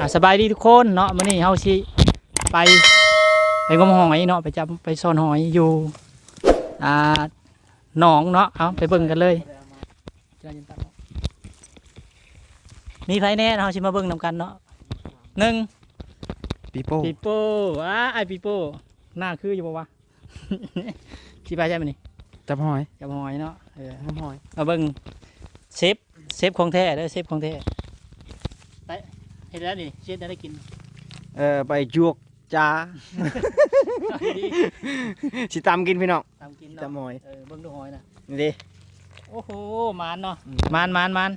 อะสบายดีทุกคนเนาะมื้อนี้เฮาสิไป ไปงมหอยเนาะไปจับไปซ่อนหอยอยู่อ่าหนองเนาะเอาไปเบิ่งกันเลยมีไผแน่เฮาสิมาเบิ่งนํกันเนาะหนึ่งปีโป้ปีโป้ว้าไอปีโป้หน้าคืออยู่บ่วะ สิไปใช่มั้ยนี่จับหอยจับหอยเนาะเออจับหอยมาเบิ่งเชฟเชฟของแท้เด้อเชฟของแท้ไป เฮ็ดแล้วนี่เชฟได้กินเออไปจวกจ้าสิตำกินพี่น้องตามกินจับเนาะหอยเออเบิ่งดูหอยนะนี่ดิโอ้โหมานเนาะอืมมานมานมาน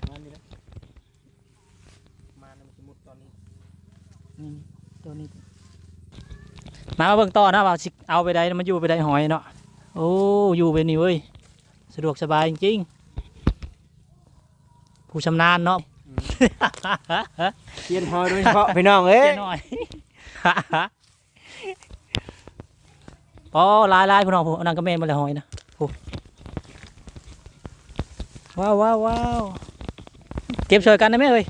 มามันสมุดตอนนี้นี่ตัวนี้มาเบิ่งต่อนะว่าสิเอาไปได้มันอยู่ไปได้หอยเนาะโอ้อยู่ไปนี่เว้ยสะดวกสบายจริงๆผู้ชำนาญเนาะ เทียนหอยโดยเฉพาะพี่น้องเอ้ยเจ๊หน่อยปอลายลายพี่น้องผมเอานางกระเมนมาเลยหอยนะผู้ว้าวว้าวว้าวเก็บช่วยกันได้ไหมเอ้ย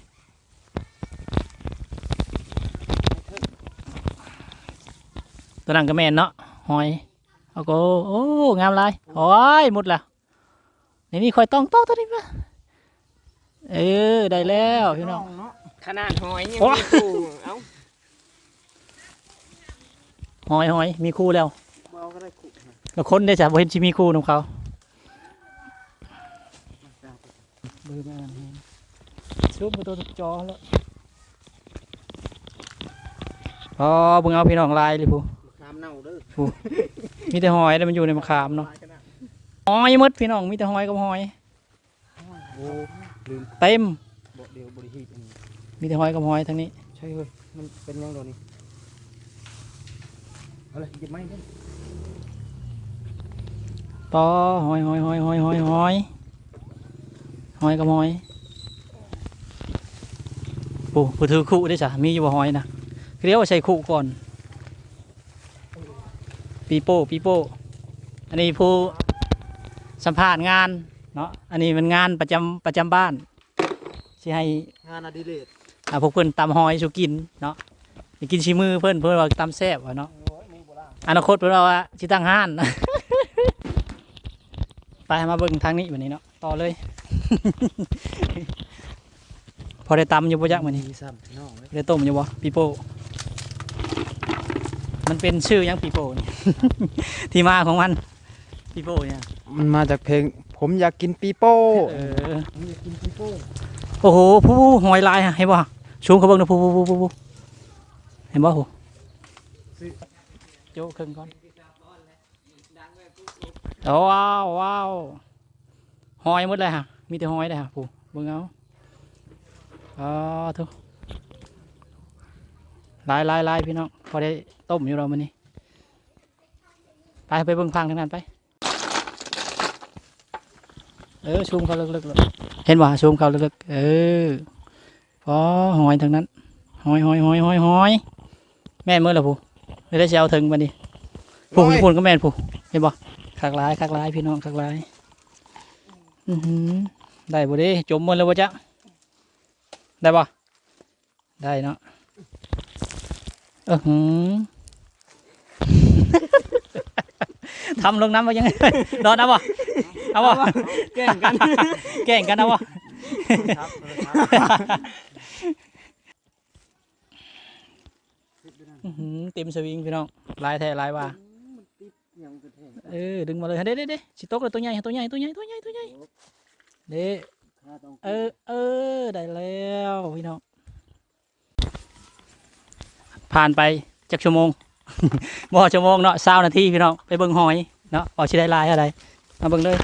ตัวนางกระเมนเนาะหอยเอาก็โอ้งามลายโอ้ยหมดละนี่นี่คอยต้องต้องตัวนี้มาเออได้แล้วพี่น้องเนาะ ขนาดหอยยังโอ้มีคู่เอ้าหอยหอยมีคู่แล้วเบาก็ได้คู่แล้วคนได้จ้ะบ่เห็นสิมีคู่นำเขาเบื่อมาเห็นซูมกับตัวจอแล้วอ๋อเบิ่งเอาพี่น้องลายเลยผู้คามเน่าเด้อมีแต่หอยแล้วมันอยู่ในมะขามเนาะหอยหมดพี่น้องมีแต่หอยกับหอยโอ้ลืมเต็ม มีแต่หอยกับหอยทั้งนี้ ใช่เว้ยมันเป็นยังตัวนี้เอาเลยหยิบไม้ดิปอหอยหอยหอยหอยหอยหอยหอยกับหอยปูผู้ถือคู่ได้จ้ะมีอยู่บ่หอยนะเรียกว่าใส่คู่ก่อนปีโป้ปีโป้อันนี้ผู้สัมภาษณ์งานเนาะอันนี้มันงานประจำประจำบ้านที่ให้งานอดิเรก อ่าพวกเพื่อนตำหอยสุกินเนาะไปกินชิมือเพื่อนเพื่อนว่าตำแซ่บวะเนาะอนาคตเพื่อนว่าชิตั้งห้าน ไปมาเบิ่งทางนี้วันนี้เนาะต่อเลย พอได้ตำอยู่ปะจักวันนี้ดีซ้ำพี่น้องเว้ยได้ต้มอยู่บ่ปีโป้มันเป็นชื่อหยังปีโป้นี่ ที่มาของมันปีโป้เนี่ยมันมาจากเพลง ผมอยากกินปีโป้เออ ผมอยากกินปีโป้โอ้โหผู้หอยลายอะเห็นบ่ ชูงเขาเบิ่งนะผู้ผู้ผู้ผู้ผู้เห็นบ่ผู้โจกครึ่งก่อนโอ้ว้าวว้าวหอยหมดเลยฮะมีแต่หอยเลยฮะผู้เบิ่งเอาอ๋อทุกลายลายลายพี่น้องพอได้ต้มอยู่เรามันนี้ไปไปเบิ่งพังทางนั้นไป เออชูมเขาลึกๆเลยเห็นว่าชูมเขาลึกๆเออ พอหอยทางนั้น หอยหอยหอยหอยหอยแม่นเมื่อไรผู้ไม่ได้เชเอาถึงมาดิผู้ญี่ปุ่นก็แม่นผู้เห็นบ่คักหลายคักหลายพี่น้องคักหลายอือหือได้บ่เด้จมหมันแล้วบ่จ๊ะได้บ่ได้เนาะเออหือทำลงน้ำมายังไงโดนเอาบ่เอาบ่แกล้งกันแก่งกันเอาบ่ครับ อื้อหือเต็มสวิงพี่น้องลายแท้ลายว่ายังเป็นแห้งเออดึงมาเลยเด้เด้เด้สิตกเลยตัวใหญ่ตัวใหญ่ตัวใหญ่ตัวใหญ่ตัวใหญ่เด้ข้าต้องเออเออได้แล้วพี่น้องผ่านไปจักชั่วโมง บ่ชั่วโมงเนาะเศร้านาทีพี่น้องไปเบิ่งหอยเนาะเอาชิได้ลายอะไรมาเบิ่งเลย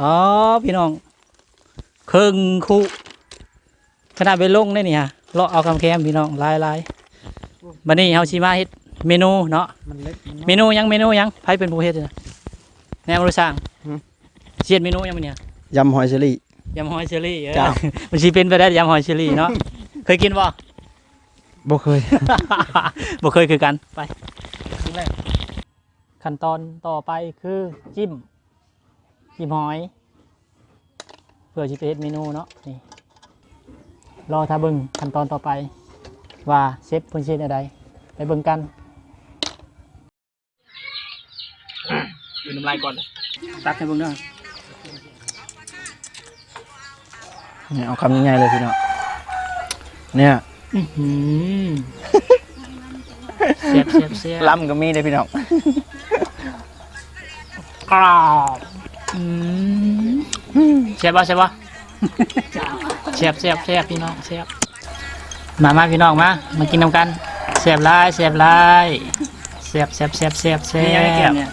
อ๋อพี่น้องครึ่งคู่ ขนาดไปลงได้นี่ฮะเลาะเอาคำแคมพี่น้องลายลายบัดนี้เฮาสิมาเฮ็ดเมนูเนาะมันเล็กมันเมนูหยังเมนูหยังไผเป็นผู้เฮ็ดเนี่ยแนวรู้สร้างหืมเชียดเมนูหยังมื้อเนี่ยยำหอยเชอรี่ ยำหอยเชอรี่เออจ้ามันสิเป็นไปได้ยำหอยเชอรี่เนาะเคยกินบ่ บ่เคย บ่เคยคือกันไปขั้นแรกขั้นตอนต่อไปคือจิ้มจิ้มหอย เพื่อสิไปเฮ็ดเมนูเนาะนี่ รอถ้าเบิ่งขั้นตอนต่อไป ว่าเชฟเพิ่นสิเฮ็ดอะไรไปเบิ่งกันดูน้ำลายก่อนเลยตักให้เบิ่งเด้อเนี่ยเอาคำง่ายๆเลยพี่น้องเนี่ยอื้อหือเสียบเสียบเสียบล้ำก็มีเลยพี่น้องกรอบอืมเสียบบ่เสียบบ่เสียบเสียบเสียบพี่น้องเสียบมามาพี่น้องมา มากินนำกันเสียบหลายเสียบหลายเสียบเสียบเสียบเสียบเสีมีอะไรแก้ยมบเนี่ย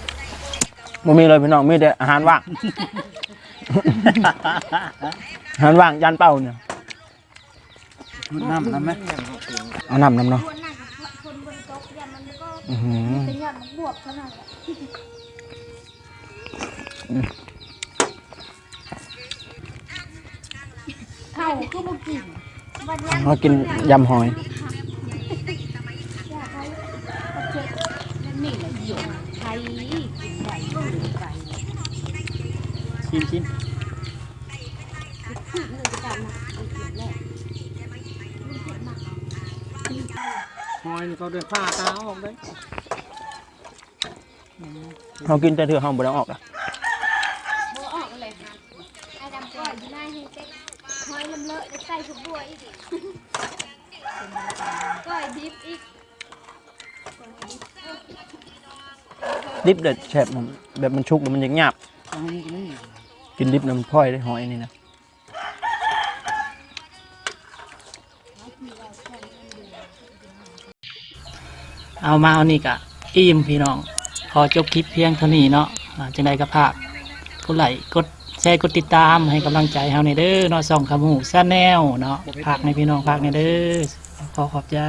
บ่มีเลยพี่น้องมีแต่อาหารว่าง อาหารว่างยันเป้าเนี่ยน้ำน้ำไหมเอาน้ำน้ำเนาะคนนั่งคนบนโต๊ะยันมันก็อื้อหือ เป็นยอดมันบวบเท่านั้นแหละเข้าก็บ่กินวันนี้เรากินยำหอยอยากให้เอาเจ็ดนั่นนี่แหละหยงไทยกินไก่กินไก่ชิมชิมคือเงินกันนะเอาเก็บแรกหอยนี่เขาเดินผ้าตาออกเลยเรากินแต่เถื่อห้องบ่ได้ออกอะ โบออกเลยค่ะไอ้ดำก่อยอยู่หน้าให้เจ๊หอยลำเลอะได้ใส่ชุบบัวอีกก้อยดิบอีก ดิบเด็ดแฉบมันแบบมันชุกแล้วมันยังหยาบกินดิบน้ำพลอยได้หอยนี่นะเอามาเอานี่กะอิ่มพี่น้อง พอจบคลิปเพียงเท่านี้เนาะจังใดก็ภาคกดไลค์กดแชร์กดติดตามให้กำลังใจเฮาในเด้อเนาะส่องคำหูซาแนลเนาะภาคในพี่น้องภาคในเด้อขอขอบใจ